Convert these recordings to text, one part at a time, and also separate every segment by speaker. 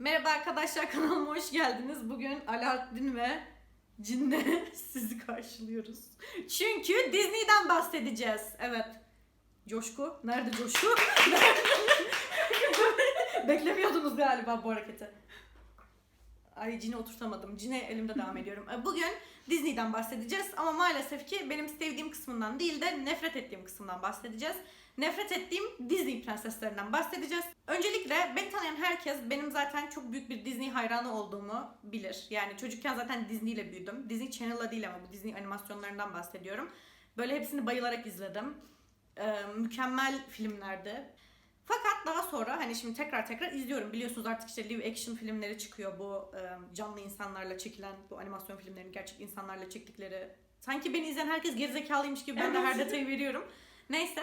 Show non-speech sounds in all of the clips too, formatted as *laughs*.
Speaker 1: Merhaba arkadaşlar kanalıma hoş geldiniz. Bugün Alaaddin ve Cin'le *laughs* sizi karşılıyoruz. Çünkü Disney'den bahsedeceğiz. Evet. Coşku. Nerede Coşku? *laughs* Beklemiyordunuz galiba bu hareketi. Ay Cin'i oturtamadım. Cin'e elimde devam ediyorum. Ee, Bugün Disney'den bahsedeceğiz ama maalesef ki benim sevdiğim kısmından değil de nefret ettiğim kısmından bahsedeceğiz. Nefret ettiğim Disney prenseslerinden bahsedeceğiz. Öncelikle beni tanıyan herkes benim zaten çok büyük bir Disney hayranı olduğumu bilir. Yani çocukken zaten Disney ile büyüdüm. Disney Channel'la değil ama bu Disney animasyonlarından bahsediyorum. Böyle hepsini bayılarak izledim. Ee, mükemmel filmlerdi. Fakat daha sonra hani şimdi tekrar tekrar izliyorum. Biliyorsunuz artık işte live action filmleri çıkıyor bu e, canlı insanlarla çekilen bu animasyon filmlerinin gerçek insanlarla çektikleri. Sanki beni izleyen herkes gerizekalıymış gibi ben de her detayı veriyorum. Neyse.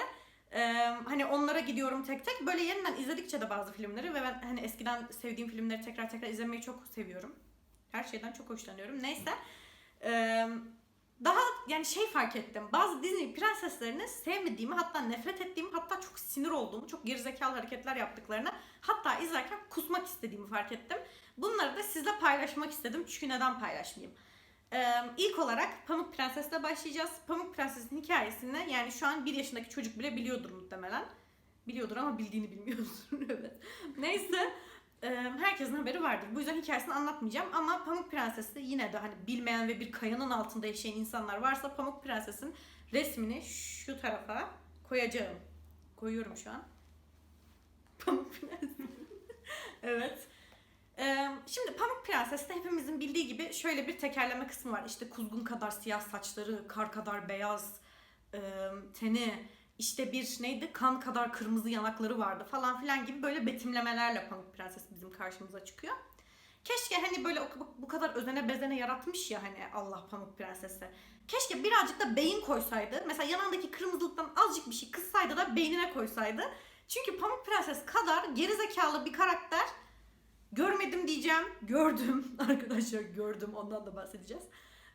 Speaker 1: E, hani onlara gidiyorum tek tek. Böyle yeniden izledikçe de bazı filmleri ve ben hani eskiden sevdiğim filmleri tekrar tekrar izlemeyi çok seviyorum. Her şeyden çok hoşlanıyorum. Neyse. E, daha yani şey fark ettim. Bazı Disney prenseslerini sevmediğimi, hatta nefret ettiğimi, hatta çok sinir olduğumu, çok gerizekalı hareketler yaptıklarını, hatta izlerken kusmak istediğimi fark ettim. Bunları da sizle paylaşmak istedim. Çünkü neden paylaşmayayım? Ee, ilk olarak Pamuk Prenses'le başlayacağız. Pamuk Prenses'in hikayesini yani şu an bir yaşındaki çocuk bile biliyordur muhtemelen. Biliyordur ama bildiğini bilmiyordur. *laughs* evet. Neyse. e, herkesin haberi vardır. Bu yüzden hikayesini anlatmayacağım ama Pamuk Prenses'i yine de hani bilmeyen ve bir kayanın altında yaşayan insanlar varsa Pamuk Prenses'in resmini şu tarafa koyacağım. Koyuyorum şu an. *laughs* Pamuk Prenses. evet. Şimdi Pamuk Prenses'te hepimizin bildiği gibi şöyle bir tekerleme kısmı var. İşte kuzgun kadar siyah saçları, kar kadar beyaz e, teni, işte bir neydi kan kadar kırmızı yanakları vardı falan filan gibi böyle betimlemelerle Pamuk Prenses bizim karşımıza çıkıyor. Keşke hani böyle bu kadar özene bezene yaratmış ya hani Allah Pamuk Prenses'e. Keşke birazcık da beyin koysaydı. Mesela yanındaki kırmızılıktan azıcık bir şey kıssaydı da beynine koysaydı. Çünkü Pamuk Prenses kadar gerizekalı bir karakter görmedim diyeceğim. Gördüm *laughs* arkadaşlar gördüm ondan da bahsedeceğiz.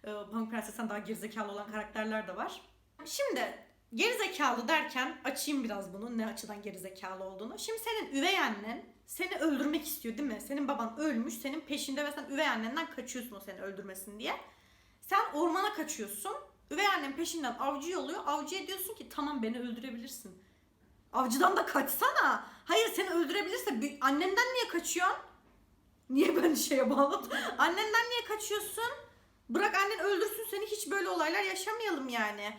Speaker 1: Ee, Pamuk Prenses'ten daha gerizekalı olan karakterler de var. Şimdi gerizekalı derken açayım biraz bunu ne açıdan gerizekalı olduğunu. Şimdi senin üvey annen seni öldürmek istiyor değil mi? Senin baban ölmüş, senin peşinde ve sen üvey annenden kaçıyorsun o seni öldürmesin diye. Sen ormana kaçıyorsun. Üvey annen peşinden avcı yolluyor. Avcıya diyorsun ki tamam beni öldürebilirsin. Avcıdan da kaçsana. Hayır seni öldürebilirse annenden niye kaçıyorsun? Niye ben şeye bağladım? *laughs* Annenden niye kaçıyorsun? Bırak annen öldürsün seni hiç böyle olaylar yaşamayalım yani.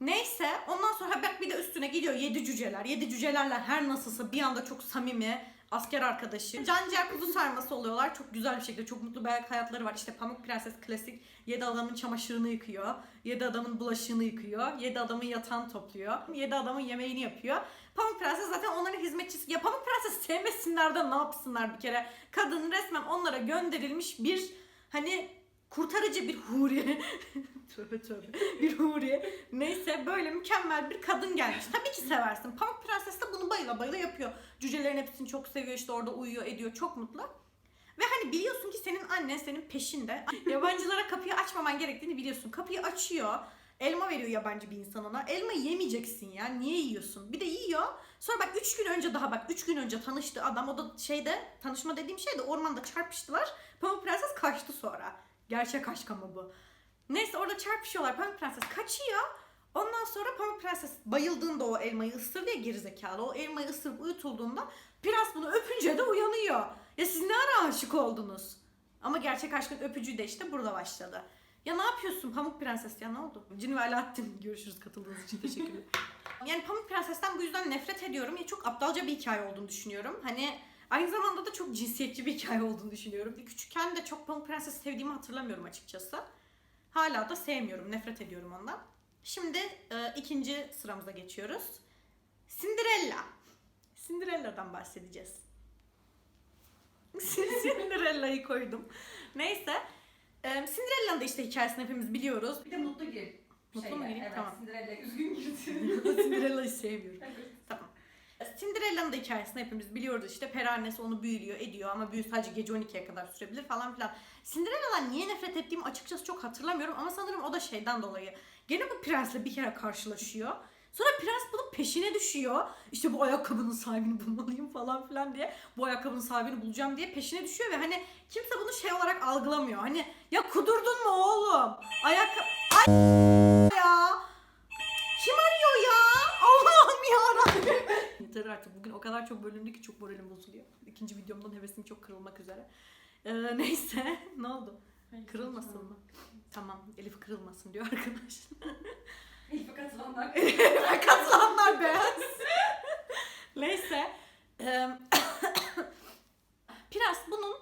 Speaker 1: Neyse ondan sonra bak bir de üstüne gidiyor yedi cüceler. Yedi cücelerle her nasılsa bir anda çok samimi asker arkadaşı. Can ciğer kuzu sarması oluyorlar. Çok güzel bir şekilde çok mutlu bir hayatları var. İşte Pamuk Prenses klasik. Yedi adamın çamaşırını yıkıyor. Yedi adamın bulaşığını yıkıyor. Yedi adamın yatağını topluyor. Yedi adamın yemeğini yapıyor. Pamuk Prenses zaten onların hizmetçisi. Ya Pamuk Prenses sevmesinler de ne yapsınlar bir kere. Kadın resmen onlara gönderilmiş bir hani kurtarıcı bir huriye. *laughs* tövbe tövbe. Bir huriye. Neyse böyle mükemmel bir kadın gelmiş. Tabii ki seversin. Pamuk Prenses de bunu bayıla bayıla yapıyor. Cücelerin hepsini çok seviyor işte orada uyuyor ediyor çok mutlu. Ve hani biliyorsun ki senin annen senin peşinde. Yabancılara kapıyı açmaman gerektiğini biliyorsun. Kapıyı açıyor. Elma veriyor yabancı bir insan ona. Elma yemeyeceksin ya. Niye yiyorsun? Bir de yiyor. Sonra bak 3 gün önce daha bak 3 gün önce tanıştı adam. O da şeyde tanışma dediğim şey de ormanda çarpıştılar. Pamuk Prenses kaçtı sonra. Gerçek aşk ama bu. Neyse orada çarpışıyorlar. Pamuk Prenses kaçıyor. Ondan sonra Pamuk Prenses bayıldığında o elmayı ısırdı ya gerizekalı. O elmayı ısırıp uyutulduğunda Prens bunu öpünce de uyanıyor. Ya siz ne ara aşık oldunuz? Ama gerçek aşkın öpücüğü de işte burada başladı. Ya ne yapıyorsun Pamuk Prenses ya ne oldu? Cin ve Alaaddin görüşürüz katıldığınız için teşekkürler. *laughs* yani Pamuk Prenses'ten bu yüzden nefret ediyorum. Ya çok aptalca bir hikaye olduğunu düşünüyorum. Hani aynı zamanda da çok cinsiyetçi bir hikaye olduğunu düşünüyorum. Küçükken de çok Pamuk Prenses sevdiğimi hatırlamıyorum açıkçası. Hala da sevmiyorum, nefret ediyorum ondan. Şimdi e, ikinci sıramıza geçiyoruz. Cinderella. Cinderella'dan bahsedeceğiz. *laughs* Cinderella'yı koydum. Neyse. E, Cinderella'nın da işte hikayesini hepimiz biliyoruz.
Speaker 2: Bir de mutlu gir.
Speaker 1: Mutlu mu gireyim?
Speaker 2: Evet,
Speaker 1: Tamam.
Speaker 2: Cinderella üzgün girdi. *laughs*
Speaker 1: Cinderella'yı sevmiyorum. Tamam. Cinderella'nın da hikayesini hepimiz biliyoruz işte. Peri annesi onu büyülüyor, ediyor ama büyü sadece gece 12'ye kadar sürebilir falan filan. Cinderella'dan niye nefret ettiğimi açıkçası çok hatırlamıyorum ama sanırım o da şeyden dolayı. Gene bu prensle bir kere karşılaşıyor. Sonra prens bunun peşine düşüyor. İşte bu ayakkabının sahibini bulmalıyım falan filan diye. Bu ayakkabının sahibini bulacağım diye peşine düşüyor ve hani kimse bunu şey olarak algılamıyor. Hani ya kudurdun mu oğlum? Ayakkabı... Ay *laughs* ya! Kim arıyor ya? Allah'ım yarabbim. *laughs* Yeter artık. Bugün o kadar çok bölündü ki çok moralim bozuluyor. İkinci videomdan hevesim çok kırılmak üzere. Ee, *laughs* neyse. ne oldu? Kırılmasın mı? Tamam. Elif kırılmasın diyor arkadaş.
Speaker 2: Elif'e katılanlar. *laughs*
Speaker 1: Ve katılanlar beyaz. Neyse. *coughs* Prens bunun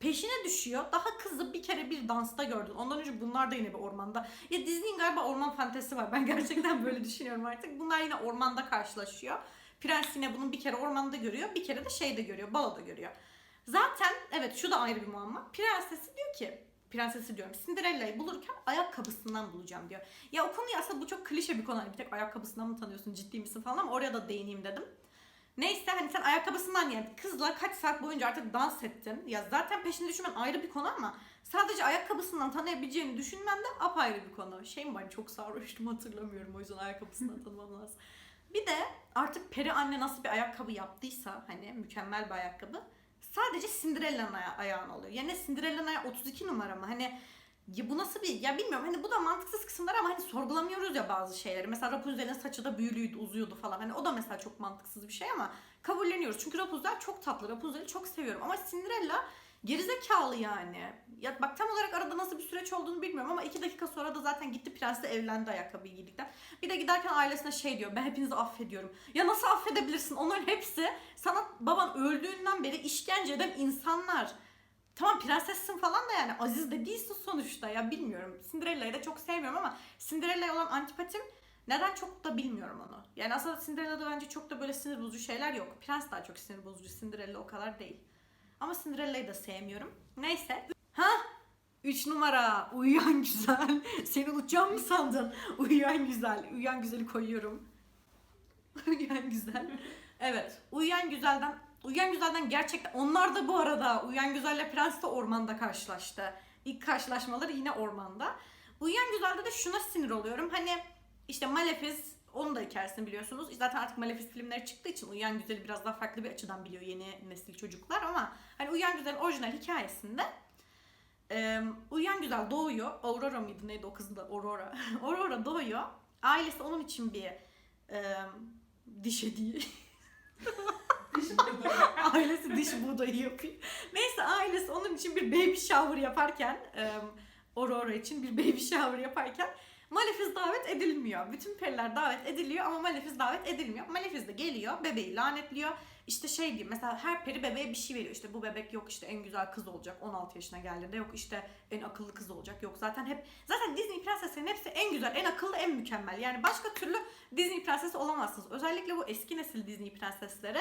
Speaker 1: peşine düşüyor. Daha kızı bir kere bir dansta gördün. Ondan önce bunlar da yine bir ormanda. Ya Disney'in galiba orman fantezisi var. Ben gerçekten *laughs* böyle düşünüyorum artık. Bunlar yine ormanda karşılaşıyor. Prens yine bunu bir kere ormanda görüyor. Bir kere de şeyde görüyor. Baloda görüyor. Zaten evet şu da ayrı bir muamma. Prensesi diyor ki prensesi diyorum. Cinderella'yı bulurken ayakkabısından bulacağım diyor. Ya o konuyu aslında bu çok klişe bir konu. Hani bir tek ayakkabısından mı tanıyorsun ciddi misin falan ama oraya da değineyim dedim. Neyse hani sen ayakkabısından yani kızla kaç saat boyunca artık dans ettin. Ya zaten peşinde düşmen ayrı bir konu ama sadece ayakkabısından tanıyabileceğini düşünmen de apayrı bir konu. Şey mi var çok sarhoştum hatırlamıyorum o yüzden ayakkabısından *laughs* tanımam lazım. Bir de artık peri anne nasıl bir ayakkabı yaptıysa hani mükemmel bir ayakkabı sadece Cinderella'nın aya- ayağına oluyor. Yani Cinderella'nın ayağı 32 numara mı? Hani ya bu nasıl bir ya bilmiyorum hani bu da mantıksız kısımlar ama hani sorgulamıyoruz ya bazı şeyleri. Mesela Rapunzel'in saçı da büyülüydü, uzuyordu falan. Hani o da mesela çok mantıksız bir şey ama kabulleniyoruz. Çünkü Rapunzel çok tatlı. Rapunzel'i çok seviyorum ama Cinderella gerizekalı yani. Ya bak tam olarak arada nasıl bir süreç olduğunu bilmiyorum ama iki dakika sonra da zaten gitti prensle evlendi ayakkabıyı giydikten. Bir de giderken ailesine şey diyor ben hepinizi affediyorum. Ya nasıl affedebilirsin? Onların hepsi sana baban öldüğünden beri işkence eden insanlar. Tamam prensessin falan da yani Aziz de değilsin sonuçta ya bilmiyorum. Cinderella'yı da çok sevmiyorum ama Cinderella'ya olan antipatim neden çok da bilmiyorum onu. Yani aslında Cinderella'da bence çok da böyle sinir bozucu şeyler yok. Prens daha çok sinir bozucu. Cinderella o kadar değil. Ama Cinderella'yı da sevmiyorum. Neyse. Ha? 3 numara. Uyuyan güzel. *laughs* Seni unutacağım mı sandın? Uyuyan güzel. Uyuyan güzeli koyuyorum. *laughs* Uyuyan güzel. Evet. Uyuyan güzelden Uyuyan Güzel'den gerçekten onlar da bu arada Uyuyan Güzel'le Prens de ormanda karşılaştı. İlk karşılaşmaları yine ormanda. Uyuyan Güzel'de de şuna sinir oluyorum. Hani işte Malefiz onun da hikayesini biliyorsunuz. Zaten artık Malefiz filmleri çıktığı için Uyuyan Güzel'i biraz daha farklı bir açıdan biliyor yeni nesil çocuklar ama hani Uyuyan Güzel'in orijinal hikayesinde e, Uyuyan Güzel doğuyor. Aurora mıydı neydi o kızın da Aurora. *laughs* Aurora doğuyor. Ailesi onun için bir e, *laughs* diş hediye ailesi diş buğdayı yapıyor. Neyse ailesi onun için bir baby shower yaparken e, Aurora için bir baby shower yaparken Malefiz davet edilmiyor. Bütün periler davet ediliyor ama Malefiz davet edilmiyor. Malefiz de geliyor, bebeği lanetliyor. İşte şey diyor mesela her peri bebeğe bir şey veriyor. İşte bu bebek yok işte en güzel kız olacak 16 yaşına geldiğinde yok işte en akıllı kız olacak. Yok zaten hep zaten Disney prenseslerin hepsi en güzel, en akıllı, en mükemmel. Yani başka türlü Disney prensesi olamazsınız. Özellikle bu eski nesil Disney prensesleri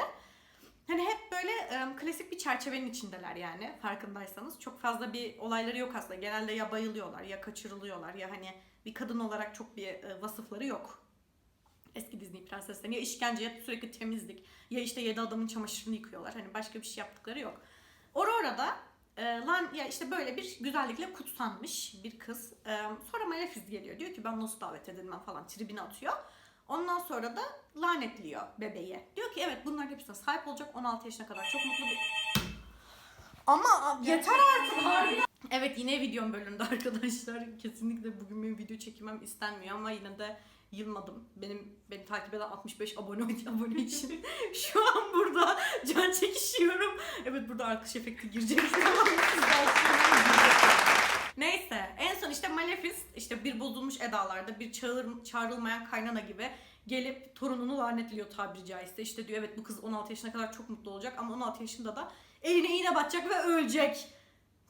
Speaker 1: Hani hep böyle e, klasik bir çerçevenin içindeler yani farkındaysanız. Çok fazla bir olayları yok aslında. Genelde ya bayılıyorlar ya kaçırılıyorlar ya hani bir kadın olarak çok bir e, vasıfları yok. Eski Disney prenseslerin ya işkence ya sürekli temizlik ya işte yedi adamın çamaşırını yıkıyorlar. Hani başka bir şey yaptıkları yok. Aurora'da e, lan ya işte böyle bir güzellikle kutsanmış bir kız. E, sonra Malefiz geliyor. Diyor ki ben nasıl davet edilmem falan tribine atıyor. Ondan sonra da lanetliyor bebeği. Diyor ki evet bunların hepsine sahip olacak 16 yaşına kadar çok mutlu bir... Ama yeter artık harbiden. Evet yine videom bölündü *laughs* arkadaşlar. Kesinlikle bugün benim video çekmem istenmiyor ama yine de yılmadım. Benim beni takip eden 65 abone *laughs* abone için *laughs* şu an burada can çekişiyorum. Evet burada alkış efekti girecek. Neyse en son işte Malefiz işte bir bozulmuş edalarda bir çağır, çağrılmayan kaynana gibi gelip torununu lanetliyor tabiri caizse. İşte diyor evet bu kız 16 yaşına kadar çok mutlu olacak ama 16 yaşında da eline iğne batacak ve ölecek.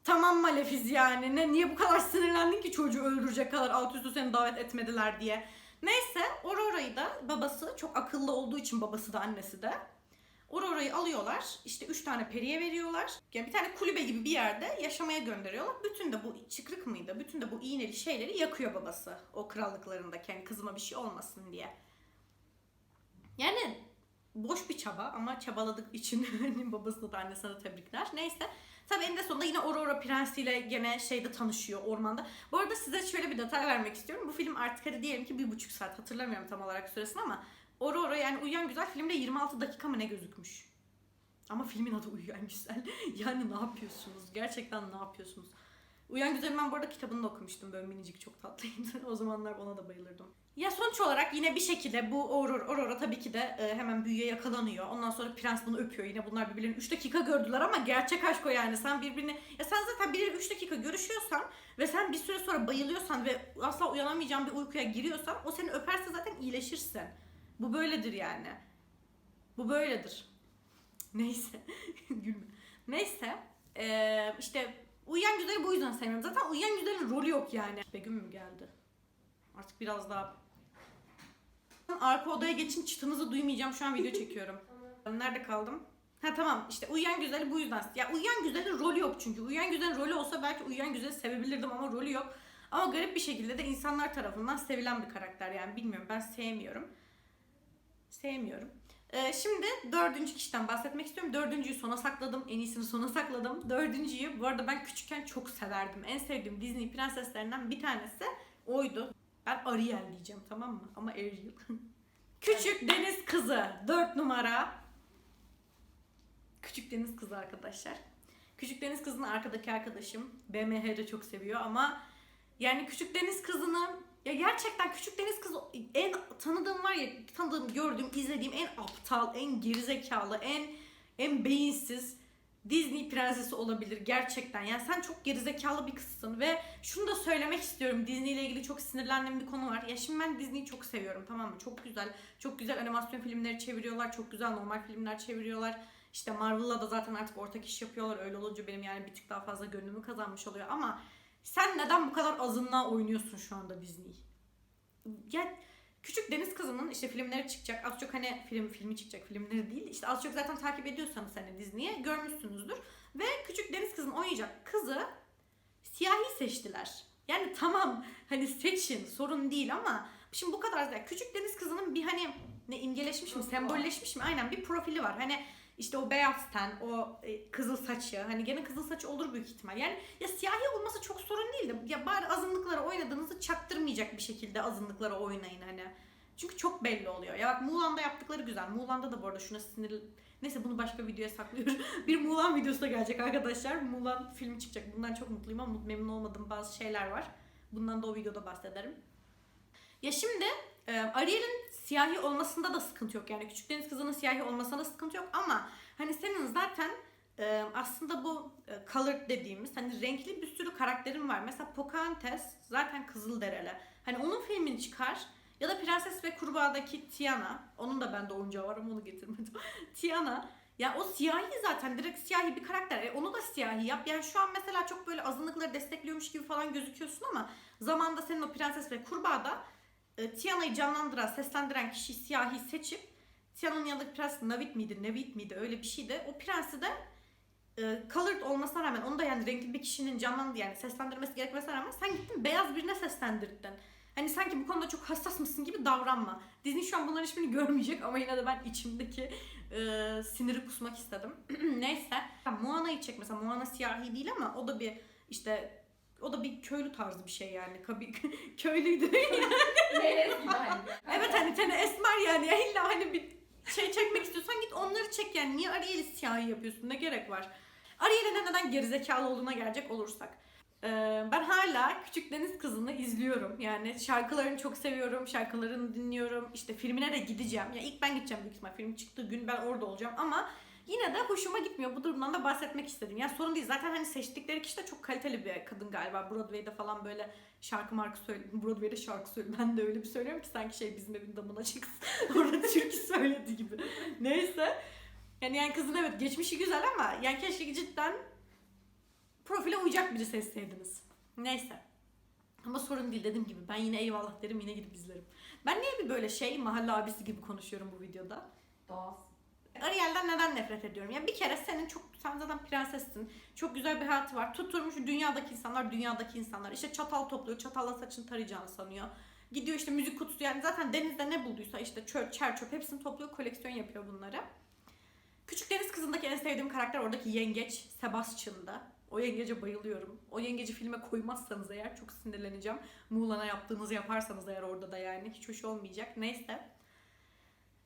Speaker 1: Tamam Malefiz yani. Ne, niye bu kadar sinirlendin ki çocuğu öldürecek kadar alt üstü seni davet etmediler diye. Neyse Aurora'yı da babası çok akıllı olduğu için babası da annesi de Aurora'yı alıyorlar. işte üç tane periye veriyorlar. Yani bir tane kulübe gibi bir yerde yaşamaya gönderiyorlar. Bütün de bu çıkrık mıydı? Bütün de bu iğneli şeyleri yakıyor babası. O krallıklarındaki yani kızıma bir şey olmasın diye. Yani boş bir çaba ama çabaladık için *laughs* hani babasına da annesine de tebrikler. Neyse. Tabii eninde sonunda yine Aurora prensiyle gene şeyde tanışıyor ormanda. Bu arada size şöyle bir detay vermek istiyorum. Bu film artık hadi diyelim ki bir buçuk saat hatırlamıyorum tam olarak süresini ama Aurora yani Uyuyan Güzel filmde 26 dakika mı ne gözükmüş. Ama filmin adı Uyuyan Güzel. *laughs* yani ne yapıyorsunuz? Gerçekten ne yapıyorsunuz? Uyan Güzel'in ben bu arada kitabını da okumuştum. Böyle minicik çok tatlıydı. *laughs* o zamanlar ona da bayılırdım. Ya sonuç olarak yine bir şekilde bu Aurora, Aurora tabii ki de e, hemen büyüye yakalanıyor. Ondan sonra prens bunu öpüyor. Yine bunlar birbirlerini 3 dakika gördüler ama gerçek aşk o yani. Sen birbirini... Ya sen zaten biriyle 3 dakika görüşüyorsan ve sen bir süre sonra bayılıyorsan ve asla uyanamayacağın bir uykuya giriyorsan o seni öperse zaten iyileşirsin. Bu böyledir yani. Bu böyledir. *laughs* Neyse. *laughs* Gülme. Neyse. Ee, işte Uyuyan Güzel'i bu yüzden sevmiyorum. Zaten Uyuyan Güzel'in rolü yok yani. Begüm mü geldi? Artık biraz daha... Arka odaya geçin çıtınızı duymayacağım. Şu an video çekiyorum. *laughs* Nerede kaldım? Ha tamam işte Uyuyan Güzel'i bu yüzden... Ya Uyuyan Güzel'in rolü yok çünkü. Uyuyan Güzel'in rolü olsa belki Uyuyan Güzel'i sevebilirdim ama rolü yok. Ama garip bir şekilde de insanlar tarafından sevilen bir karakter yani bilmiyorum ben sevmiyorum. Sevmiyorum. Ee, şimdi dördüncü kişiden bahsetmek istiyorum. Dördüncüyü sona sakladım. En iyisini sona sakladım. Dördüncüyü bu arada ben küçükken çok severdim. En sevdiğim Disney prenseslerinden bir tanesi oydu. Ben Ariel diyeceğim tamam mı? Ama Ariel. *laughs* Küçük deniz kızı. Dört numara. Küçük deniz kızı arkadaşlar. Küçük deniz kızının arkadaki arkadaşım. BMH de çok seviyor ama yani küçük deniz kızını ya gerçekten küçük deniz kızı en tanıdığım var ya tanıdığım, gördüğüm, izlediğim en aptal, en gerizekalı, en en beyinsiz Disney prensesi olabilir gerçekten. Yani sen çok gerizekalı bir kızsın ve şunu da söylemek istiyorum. Disney ile ilgili çok sinirlendiğim bir konu var. Ya şimdi ben Disney'i çok seviyorum tamam mı? Çok güzel. Çok güzel animasyon filmleri çeviriyorlar. Çok güzel normal filmler çeviriyorlar. İşte Marvel'la da zaten artık ortak iş yapıyorlar. Öyle olunca benim yani bir tık daha fazla gönlümü kazanmış oluyor. Ama sen neden bu kadar azınlığa oynuyorsun şu anda Disney? Ya Küçük Deniz Kızı'nın işte filmleri çıkacak. Az çok hani film filmi çıkacak. Filmleri değil. İşte az çok zaten takip ediyorsanız hani Disney'e görmüşsünüzdür. Ve Küçük Deniz Kızı'nın oynayacak kızı siyahi seçtiler. Yani tamam hani seçin sorun değil ama şimdi bu kadar da küçük deniz kızının bir hani ne imgeleşmiş mi, sembolleşmiş mi? Aynen bir profili var. Hani işte o beyaz ten, o e, kızıl saçı. Hani gene kızıl saçı olur büyük ihtimal. Yani ya siyahi olması çok sorun değil de ya bari azınlıklara oynadığınızı çaktırmayacak bir şekilde azınlıklara oynayın hani. Çünkü çok belli oluyor. Ya bak Mulan'da yaptıkları güzel. Mulan'da da bu arada şuna sinir... Neyse bunu başka videoya saklıyorum. *laughs* bir Mulan videosu da gelecek arkadaşlar. Mulan filmi çıkacak. Bundan çok mutluyum ama memnun olmadığım bazı şeyler var. Bundan da o videoda bahsederim. Ya şimdi e, Ariel'in siyahi olmasında da sıkıntı yok. Yani Küçük Deniz Kızı'nın siyahi olmasında da sıkıntı yok ama hani senin zaten e, aslında bu e, colored dediğimiz hani renkli bir sürü karakterin var. Mesela Pocahontas zaten Kızılderili. Hani onun filmini çıkar ya da Prenses ve Kurbağa'daki Tiana. Onun da bende oyuncağı var ama onu getirmedim. *laughs* Tiana. Ya o siyahi zaten direkt siyahi bir karakter. E, onu da siyahi yap. Yani şu an mesela çok böyle azınlıkları destekliyormuş gibi falan gözüküyorsun ama zamanda senin o Prenses ve Kurbağa'da e, Tiana'yı canlandıran, seslendiren kişiyi siyahi seçip Tiana'nın yanındaki prens Navit miydi, Nevit miydi öyle bir şeydi. O prensi de e, colored olmasına rağmen onu da yani renkli bir kişinin canlandı yani seslendirmesi gerekmesine rağmen sen gittin beyaz birine seslendirdin. Hani sanki bu konuda çok hassas mısın gibi davranma. Disney şu an bunların hiçbirini görmeyecek ama yine de ben içimdeki e, siniri kusmak istedim. *clears throat* Neyse. Moana'yı çek mesela. Moana siyahi değil ama o da bir işte o da bir köylü tarzı bir şey yani. Kabi, *laughs* köylüydü. *laughs*
Speaker 2: Hani.
Speaker 1: evet hani tane esmer yani. Ya illa hani bir şey çekmek istiyorsan git onları çek yani. Niye Ariel'i siyahi yapıyorsun? Ne gerek var? Ariel'in de neden gerizekalı olduğuna gelecek olursak. Ee, ben hala Küçük Deniz Kızı'nı izliyorum. Yani şarkılarını çok seviyorum. Şarkılarını dinliyorum. İşte filmine de gideceğim. Ya ilk ben gideceğim büyük ihtimal. Film çıktığı gün ben orada olacağım ama yine de hoşuma gitmiyor. Bu durumdan da bahsetmek istedim. Ya sorun değil. Zaten hani seçtikleri kişi de çok kaliteli bir kadın galiba. Broadway'de falan böyle şarkı marka söylüyor. Broadway'de şarkı söylüyor. Ben de öyle bir söylüyorum ki sanki şey bizim evin damına çıksın. *laughs* Orada türkü söyledi gibi. Neyse. Yani, yani kızın evet geçmişi güzel ama yani keşke cidden profile uyacak biri seçseydiniz. Neyse. Ama sorun değil dediğim gibi ben yine eyvallah derim yine gidip izlerim. Ben niye bir böyle şey mahalle abisi gibi konuşuyorum bu videoda?
Speaker 2: Doğası.
Speaker 1: Ariel'den neden nefret ediyorum? Ya bir kere senin çok sen zaten prensessin. Çok güzel bir hayatı var. Tutturmuş dünyadaki insanlar dünyadaki insanlar. İşte çatal topluyor. Çatalla saçını tarayacağını sanıyor. Gidiyor işte müzik kutusu yani zaten denizde ne bulduysa işte çöp, çer çöp hepsini topluyor koleksiyon yapıyor bunları. Küçük Deniz Kızı'ndaki en sevdiğim karakter oradaki yengeç Sebastian'da. O yengece bayılıyorum. O yengeci filme koymazsanız eğer çok sinirleneceğim. Muğla'na yaptığınızı yaparsanız eğer orada da yani hiç hoş olmayacak. Neyse.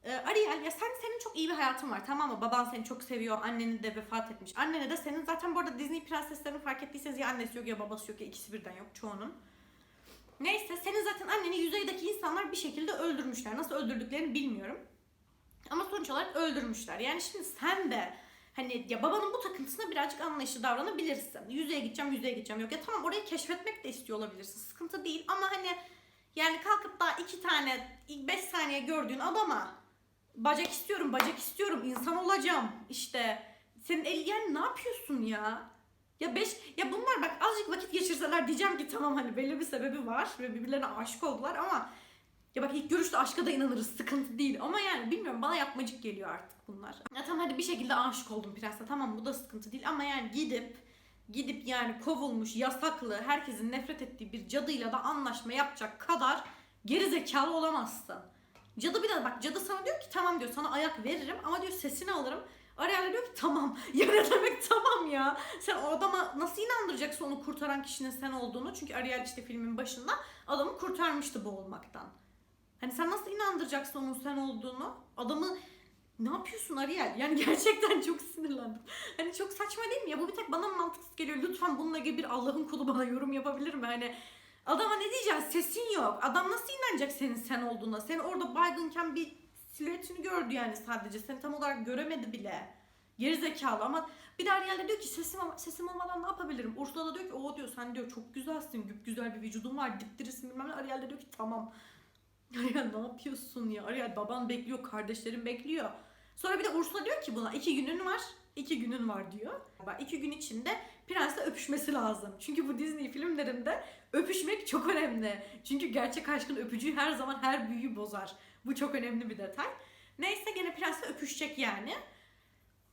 Speaker 1: Ee, Ariel ya sen senin çok iyi bir hayatın var tamam mı? Baban seni çok seviyor. Annenin de vefat etmiş. Annene de senin zaten bu arada Disney prenseslerini fark ettiyseniz ya annesi yok ya babası yok ya ikisi birden yok çoğunun. Neyse senin zaten anneni yüzeydeki insanlar bir şekilde öldürmüşler. Nasıl öldürdüklerini bilmiyorum. Ama sonuç olarak öldürmüşler. Yani şimdi sen de hani ya babanın bu takıntısına birazcık anlayışlı davranabilirsin. Yüzeye gideceğim, yüzeye gideceğim. Yok ya tamam orayı keşfetmek de istiyor olabilirsin. Sıkıntı değil ama hani yani kalkıp da iki tane, beş saniye gördüğün adama bacak istiyorum, bacak istiyorum, insan olacağım. işte senin el yani ne yapıyorsun ya? Ya beş, ya bunlar bak azıcık vakit geçirseler diyeceğim ki tamam hani belli bir sebebi var ve birbirlerine aşık oldular ama ya bak ilk görüşte aşka da inanırız sıkıntı değil ama yani bilmiyorum bana yapmacık geliyor artık bunlar. Ya tamam hadi bir şekilde aşık oldum prense tamam bu da sıkıntı değil ama yani gidip gidip yani kovulmuş yasaklı herkesin nefret ettiği bir cadıyla da anlaşma yapacak kadar geri zekalı olamazsın. Cadı bir de bak cadı sana diyor tamam diyor sana ayak veririm ama diyor sesini alırım. Ariel diyor ki tamam. *laughs* Ya ne demek tamam ya. Sen o adama nasıl inandıracaksın onu kurtaran kişinin sen olduğunu? Çünkü Ariel işte filmin başında adamı kurtarmıştı boğulmaktan. Hani sen nasıl inandıracaksın onun sen olduğunu? Adamı ne yapıyorsun Ariel? Yani *laughs* gerçekten çok sinirlendim. Hani çok saçma değil mi ya? Bu bir tek bana mı mantıksız geliyor? Lütfen bununla ilgili bir Allah'ın kulu bana yorum yapabilir mi? Hani adama ne diyeceksin? Sesin yok. Adam nasıl inanacak senin sen olduğuna? Sen orada baygınken bir silüetini gördü yani sadece. Seni tam olarak göremedi bile. Geri zekalı ama bir Ariel de diyor ki sesim, sesim olmadan ne yapabilirim? Ursula da diyor ki o diyor sen diyor çok güzelsin, güp güzel bir vücudun var, dipdirisin bilmem ne. Ariel de diyor ki tamam. *laughs* Ariel ne yapıyorsun ya? Ariel baban bekliyor, kardeşlerin bekliyor. Sonra bir de Ursula diyor ki buna iki günün var, iki günün var diyor. İki gün içinde prensle öpüşmesi lazım. Çünkü bu Disney filmlerinde öpüşmek çok önemli. Çünkü gerçek aşkın öpücüğü her zaman her büyüyü bozar. Bu çok önemli bir detay. Neyse gene prensle öpüşecek yani.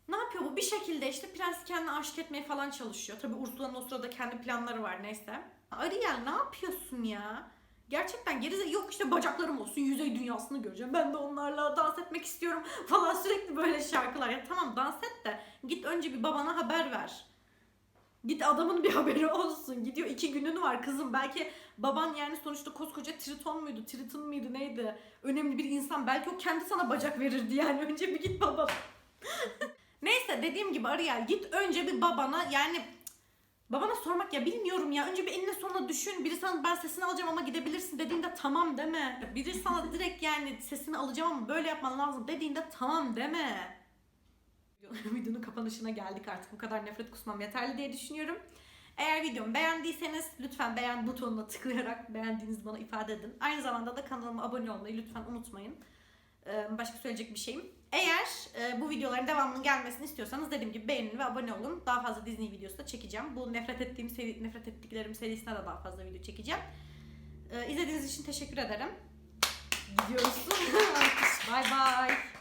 Speaker 1: Ne yapıyor bu? Bir şekilde işte prens kendine aşık etmeye falan çalışıyor. Tabi Ursula'nın o sırada kendi planları var neyse. Ariel ne yapıyorsun ya? Gerçekten gerize yok işte bacaklarım olsun yüzey dünyasını göreceğim. Ben de onlarla dans etmek istiyorum falan sürekli böyle şarkılar. Ya tamam dans et de git önce bir babana haber ver. Git adamın bir haberi olsun. Gidiyor iki günün var kızım. Belki baban yani sonuçta koskoca Triton muydu? Triton muydu neydi? Önemli bir insan. Belki o kendi sana bacak verirdi yani. *laughs* Önce bir git babana. *laughs* Neyse dediğim gibi Ariel git önce bir babana yani babana sormak ya bilmiyorum ya. Önce bir enine sonuna düşün. Biri sana ben sesini alacağım ama gidebilirsin dediğinde tamam deme. Biri sana direkt yani sesini alacağım ama böyle yapman lazım dediğinde tamam deme. *laughs* Videonun kapanışına geldik artık. Bu kadar nefret kusmam yeterli diye düşünüyorum. Eğer videomu beğendiyseniz lütfen beğen butonuna tıklayarak beğendiğinizi bana ifade edin. Aynı zamanda da kanalıma abone olmayı lütfen unutmayın. Ee, Başka söyleyecek bir şeyim. Eğer e, bu videoların devamının gelmesini istiyorsanız dediğim gibi beğenin ve abone olun. Daha fazla Disney videosu da çekeceğim. Bu nefret ettiğim seri, nefret ettiklerim serisine de daha fazla video çekeceğim. Ee, izlediğiniz için teşekkür ederim. Gidiyoruz. *laughs* Bye bye.